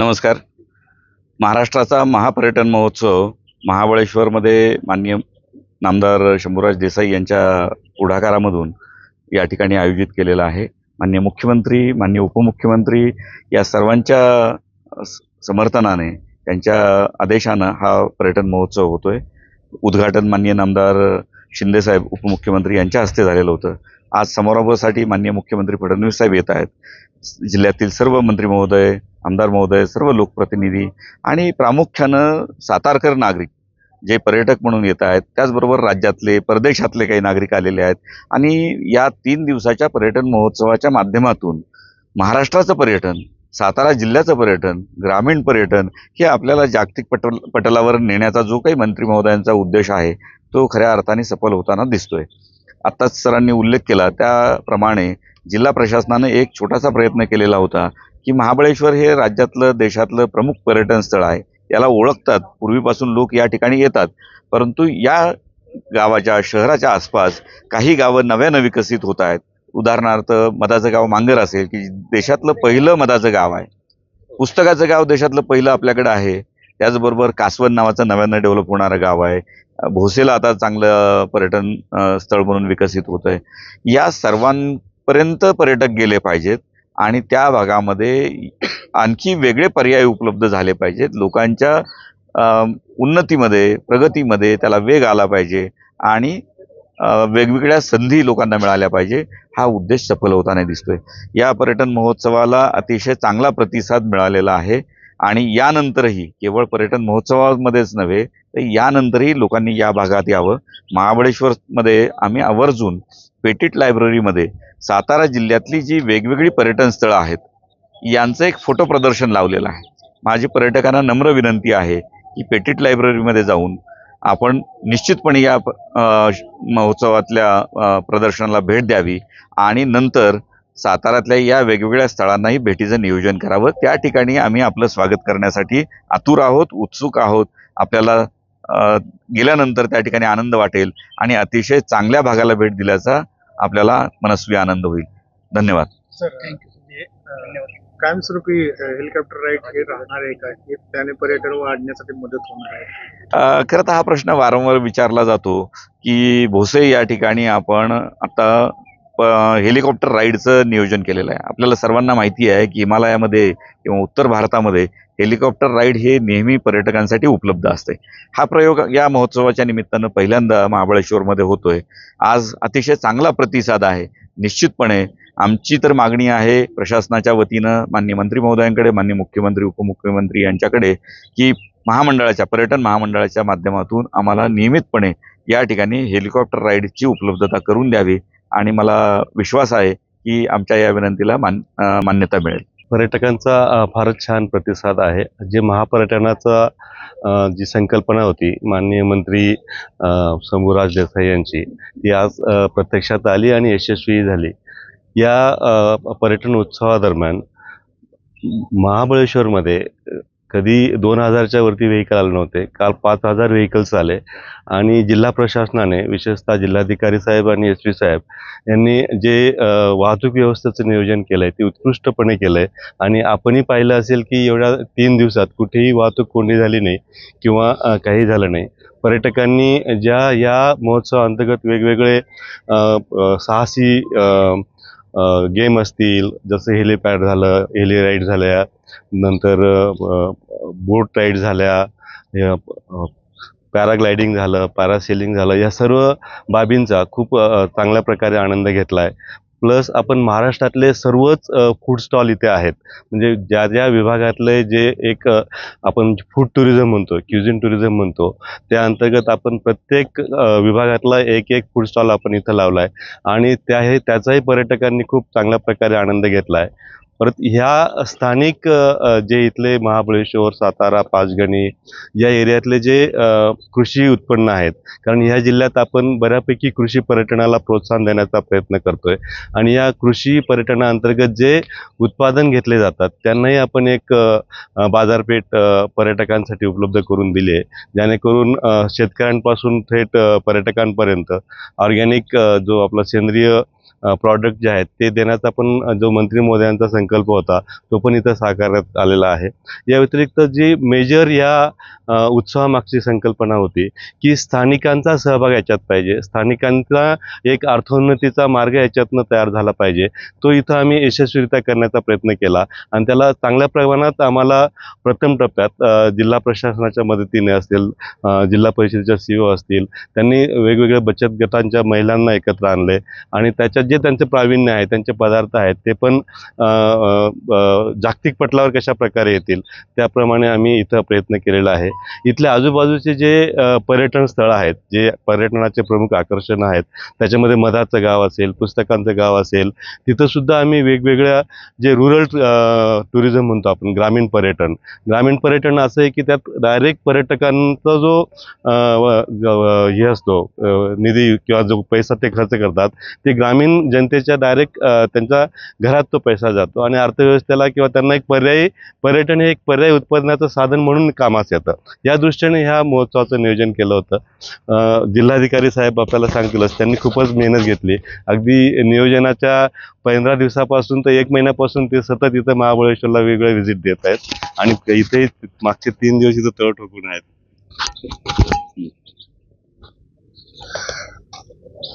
नमस्कार. महाराष्ट्राचा महापर्यटन महोत्सव महाबळेश्वरमध्ये माननीय नामदार शंभूराज देसाई यांच्या पुढाकारामधून या ठिकाणी आयोजित केलेला आहे. माननीय मुख्यमंत्री माननीय उपमुख्यमंत्री या सर्वांच्या समर्थनाने त्यांच्या आदेशानं हा पर्यटन महोत्सव होतोय. उद्घाटन माननीय नामदार शिंदेसाहेब उपमुख्यमंत्री यांच्या हस्ते झालेलं होतं. आज समारोहासाठी माननीय मुख्यमंत्री फडणवीस साहेब येत आहेत. जिल्ह्यातील सर्व मंत्री महोदय आमदार महोदय सर्व लोकप्रतिनिधी आणि प्रामुख्यानं सातारकर नागरिक जे पर्यटक म्हणून येत आहेत त्याचबरोबर राज्यातले परदेशातले काही नागरिक आलेले आहेत आणि या तीन दिवसाच्या पर्यटन महोत्सवाच्या माध्यमातून महाराष्ट्राचं पर्यटन सातारा जिल्ह्याचं पर्यटन ग्रामीण पर्यटन हे आपल्याला जागतिक पटल पटलावर नेण्याचा जो काही मंत्री महोदयांचा उद्देश आहे तो खऱ्या अर्थाने सफल होताना दिसतोय. आत्ताच सरांनी उल्लेख केला त्याप्रमाणे जिल्हा प्रशासनानं एक छोटासा प्रयत्न केलेला होता की महाबळेश्वर हे राज्यातलं देशातलं प्रमुख पर्यटन स्थळ आहे. याला ओळखतात. पूर्वीपासून लोक या ठिकाणी येतात. परंतु या गावाच्या शहराच्या आसपास काही गावं नव्यानं विकसित होत आहेत. उदाहरणार्थ मधाचं गाव मांगर असेल की देशातलं पहिलं मधाचं गाव आहे. पुस्तकाचं गाव देशातलं पहिलं आपल्याकडं आहे. त्याचबरोबर कासवन नावाचं नव्यानं डेव्हलप होणारं गाव आहे. भोसेला आता चांगलं पर्यटन स्थळ म्हणून विकसित होत आहे या सर्वांपर्यंत पर्यटक गेले पाहिजेत. आणि त्या भागामध्ये आणखी वेगळे पर्याय उपलब्ध झाले पाहिजेत. लोकांच्या उन्नतीमध्ये प्रगतीमध्ये त्याला वेग आला पाहिजे आणि वेगवेगळ्या संधी लोकांना मिळाल्या पाहिजे हा उद्देश सफल होताना दिसतोय. या पर्यटन महोत्सवाला अतिशय चांगला प्रतिसाद मिळालेला आहे. आणि यानंतरही केवळ पर्यटन महोत्सवामध्येच नव्हे तर यानंतरही लोकांनी या भागात यावं. महाबळेश्वरमध्ये आम्ही आवर्जून पेटीट लायब्ररीमध्ये सातारा जिल्ह्यातली जी वेगवेगळी पर्यटन स्थळं आहेत यांचं एक फोटो प्रदर्शन लावलेलं आहे. माझी पर्यटकांना नम्र विनंती आहे की पेटीट लायब्ररीमध्ये जाऊन आपण निश्चितपणे या महोत्सवातल्या प्रदर्शनाला भेट द्यावी आणि नंतर साताऱ्यातल्या या वेगवेगळ्या स्थळांनाही भेटीचं नियोजन करावं. त्या ठिकाणी आम्ही आपलं स्वागत करण्यासाठी आतुर आहोत उत्सुक आहोत. आपल्याला गेल्यानंतर त्या ठिकाणी आनंद वाटेल आणि अतिशय चांगल्या भागाला भेट दिल्याचा आपल्याला मनस्वी आनंद होईल. धन्यवाद. सर अं, कायमस्वरूपी हेलिकॉप्टर राईड हे राहणार आहे का? हे त्याने पर्यटन वाढण्यासाठी मदत होणार आहे. खरं तर हा प्रश्न वारंवार विचारला जातो की भोसे या ठिकाणी आपण आता हेलिकॉप्टर राईडचं नियोजन केलेलं आहे. आपल्याला सर्वांना माहिती आहे की हिमालयामध्ये किंवा उत्तर भारतामध्ये हेलिकॉप्टर राईड हे नेहमी पर्यटकांसाठी उपलब्ध असते. हा प्रयोग या महोत्सवाच्या निमित्तानं पहिल्यांदा महाबळेश्वरमध्ये होतोय. आज अतिशय चांगला प्रतिसाद आहे. निश्चितपणे आमची तर मागणी आहे प्रशासनाच्या वतीनं माननीय मंत्री महोदयांकडे माननीय मुख्यमंत्री उपमुख्यमंत्री यांच्याकडे की महामंडळाच्या पर्यटन महामंडळाच्या माध्यमातून आम्हाला नियमितपणे या ठिकाणी हेलिकॉप्टर राईडची उपलब्धता करून द्यावी. आणि मला विश्वास आहे की आमच्या या विनंतीला मान मान्यता मिळेल. पर्यटकांचा फारच छान प्रतिसाद आहे. जे महापर्यटनाचा जी संकल्पना होती माननीय मंत्री शंभूराज देसाई यांची ती आज प्रत्यक्षात आली आणि यशस्वी झाली. या पर्यटन उत्सवादरम्यान महाबळेश्वरमध्ये कधी दोन हजारच्या वरती व्हेकल आले नव्हते. काल पाच हजार व्हेकल्स आले. आणि जिल्हा प्रशासनाने विशेषतः जिल्हाधिकारी साहेब आणि एस पी साहेब यांनी जे वाहतूक व्यवस्थेचं नियोजन केलं आहे ते उत्कृष्टपणे केलं आहे आणि आपणही पाहिलं असेल की एवढ्या तीन दिवसात कुठेही वाहतूक कोंडी झाली नाही किंवा काही झालं नाही. पर्यटकांनी ज्या या महोत्सवाअंतर्गत वेगवेगळे साहसी गेम असतील जसं हेलिपॅड झालं हेली राईड झाल्या नंतर बोट राईड झाल्या पॅराग्लायडिंग झालं पॅरासेलिंग झालं या सर्व बाबींचा खूप चांगल्या प्रकारे आनंद घेतला आहे प्लस आपण महाराष्ट्रातले सर्वच फूड स्टॉल इथे आहेत. म्हणजे ज्या ज्या विभागातले जे एक आपण फूड टुरिझम म्हणतो क्युझिन टुरिझम म्हणतो त्या अंतर्गत आपण प्रत्येक विभागातला एक एक फूड स्टॉल आपण इथं लावला आहे आणि त्या हे त्याचाही पर्यटकांनी खूप चांगल्या प्रकारे आनंद घेतला आहे परत ह्या स्थानिक जे इथले महाबळेश्वर सातारा पाचगणी या एरियातले जे कृषी उत्पन्न आहेत कारण ह्या जिल्ह्यात आपण बऱ्यापैकी कृषी पर्यटनाला प्रोत्साहन देण्याचा प्रयत्न करतोय आणि या कृषी पर्यटनाअंतर्गत जे उत्पादन घेतले जातात त्यांनाही आपण एक बाजारपेठ पर्यटकांसाठी उपलब्ध करून दिली आहे. जेणेकरून शेतकऱ्यांपासून थेट पर्यटकांपर्यंत ऑर्गॅनिक जो आपला सेंद्रिय प्रॉडक्ट जे आहेत ते देण्याचा पण जो मंत्री महोदयांचा संकल्प होता तो पण इथं साकारण्यात आलेला आहे. या व्यतिरिक्त जी मेजर या उत्सवामागची संकल्पना होती की स्थानिकांचा सहभाग याच्यात पाहिजे. स्थानिकांचा एक अर्थोन्नतीचा मार्ग याच्यातनं तयार झाला पाहिजे. तो इथं आम्ही यशस्वीरित्या करण्याचा प्रयत्न केला. आणि त्याला चांगल्या प्रमाणात आम्हाला प्रथम टप्प्यात जिल्हा प्रशासनाच्या मदतीने असतील जिल्हा परिषदेच्या सी ओ असतील त्यांनी वेगवेगळ्या बचत गटांच्या महिलांना एकत्र आणले. आणि त्याच्यात जे त्यांचे प्रावीण्य आहे त्यांचे पदार्थ आहेत ते पण जागतिक पटलावर कशा प्रकारे येतील त्याप्रमाणे आम्ही इथं प्रयत्न केलेला आहे. इथल्या आजूबाजूचे जे पर्यटन स्थळं आहेत जे पर्यटनाचे प्रमुख आकर्षण आहेत त्याच्यामध्ये मधाचं गाव असेल पुस्तकांचं गाव असेल तिथंसुद्धा आम्ही वेगवेगळ्या जे रुरल टुरिझम म्हणतो आपण ग्रामीण पर्यटन. ग्रामीण पर्यटन असं आहे की त्यात डायरेक्ट पर्यटकांचा जो हे असतो निधी किंवा जो पैसा ते खर्च करतात ते ग्रामीण जनतेच्या डायरेक्ट त्यांच्या घरात तो पैसा जातो आणि अर्थव्यवस्थेला किंवा त्यांना एक पर्यायी पर्यटन हे एक पर्यायी उत्पन्नाचं साधन म्हणून कामास येतं. या दृष्टीने ह्या महोत्सवाचं नियोजन केलं होतं. जिल्हाधिकारी साहेब आपल्याला सांगतीलच त्यांनी खूपच मेहनत घेतली. अगदी नियोजनाच्या पंधरा दिवसापासून तर एक महिन्यापासून ते सतत इथं महाबळेश्वरला वेगळे व्हिजिट देत आहेत. आणि इथे मागचे तीन दिवस इथं तळ ठोकून आहेत.